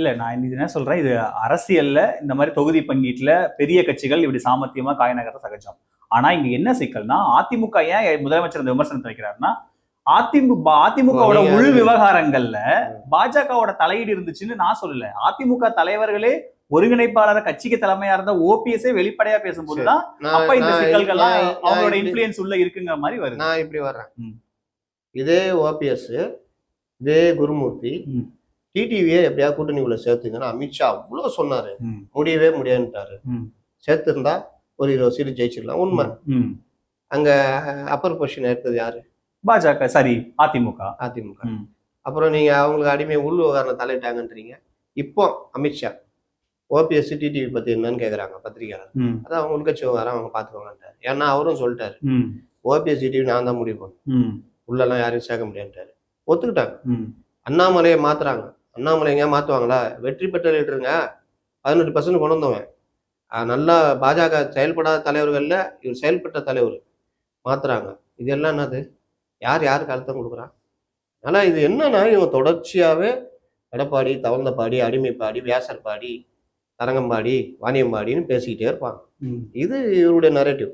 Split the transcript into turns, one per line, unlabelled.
இல்ல நான் இன்னைக்கு என்ன சொல்றேன்? இது அரசியல்ல இந்த மாதிரி தொகுதி பங்கீட்டுல பெரிய கட்சிகள் இப்படி சாமர்த்தியமா காய் நகர சகஜம். ஆனா இங்க என்ன சிக்கல்னா அதிமுக ஏன் முதலமைச்சர் இந்த விமர்சனத்தை வைக்கிறாருன்னா அதிமுக அதிமுகவோட உள் விவகாரங்கள்ல பாஜகவோட தலையீடு இருந்துச்சுன்னு நான் சொல்லல. அதிமுக தலைவர்களே ஒருங்கிணைப்பாளர் கட்சிக்கு தலைமையா இருந்த ஓபிஎஸ்ஏ வெளிப்படையா பேசும்போதுதான் அப்ப இந்த சிக்கல்கள்லாம் அவங்களோட இன்ஃபுளுயன்ஸ் உள்ள இருக்குங்கிற மாதிரி வருது.
நான் இப்படி வர்றேன். இதே ஓபிஎஸ் இதே குருமூர்த்தி. டிடிவியை எப்படியா கூட்டணிக்குள்ள சேர்த்துங்கன்னு அமித்ஷா அவ்வளோ சொன்னாரு. முடியவே முடியாதுன்ட்டாரு. சேர்த்திருந்தா ஒரு இருபது சீட்டு ஜெயிச்சிடலாம். உண்மை. அங்க அப்பர் பொசிஷன் எடுத்தது யாரு?
பாஜக சரி அதிமுக.
அதிமுக. அப்புறம் நீங்க அவங்களுக்கு அடிமை உள் விவகாரம் தலையிட்டாங்கன்றீங்க. இப்போ அமித்ஷா ஓபிஎஸ் டிடிவி பத்தி என்னன்னு கேக்குறாங்க பத்திரிகையாளர். அதான் அவங்க உள்கட்சி விவகாரம் அவங்க பாத்துக்கோங்கன்ட்டாரு. ஏன்னா அவரும் சொல்லிட்டாரு. ஓபிஎஸ் டிடிவி நான் தான் முடிவு பண்ணும் உள்ளெல்லாம் யாரையும் சேர்க்க முடியாதுட்டாரு ஒத்துக்கிட்டாங்க. அண்ணாமலையை மாத்துறாங்க. அண்ணாமலை எங்கேயா மாத்துவாங்களா? வெற்றி பெற்ற லீடருங்க பதினெட்டு பர்சன்ட் கொண்டு வந்தவன் நல்லா பாஜக செயல்படாத தலைவர்கள்ல இவர் செயல்பட்ட தலைவர் மாத்துறாங்க. இது எல்லாம் என்னது? யார் யாருக்கு அழுத்தம் கொடுக்குறா? ஆனா இது என்னன்னா இவங்க தொடர்ச்சியாவே எடப்பாடி தவழ்ந்தபாடி அடிமைப்பாடி வியாசர்பாடி தரங்கம்பாடி வாணியம்பாடின்னு பேசிக்கிட்டே இருப்பாங்க. இது இவருடைய நரேட்டிவ்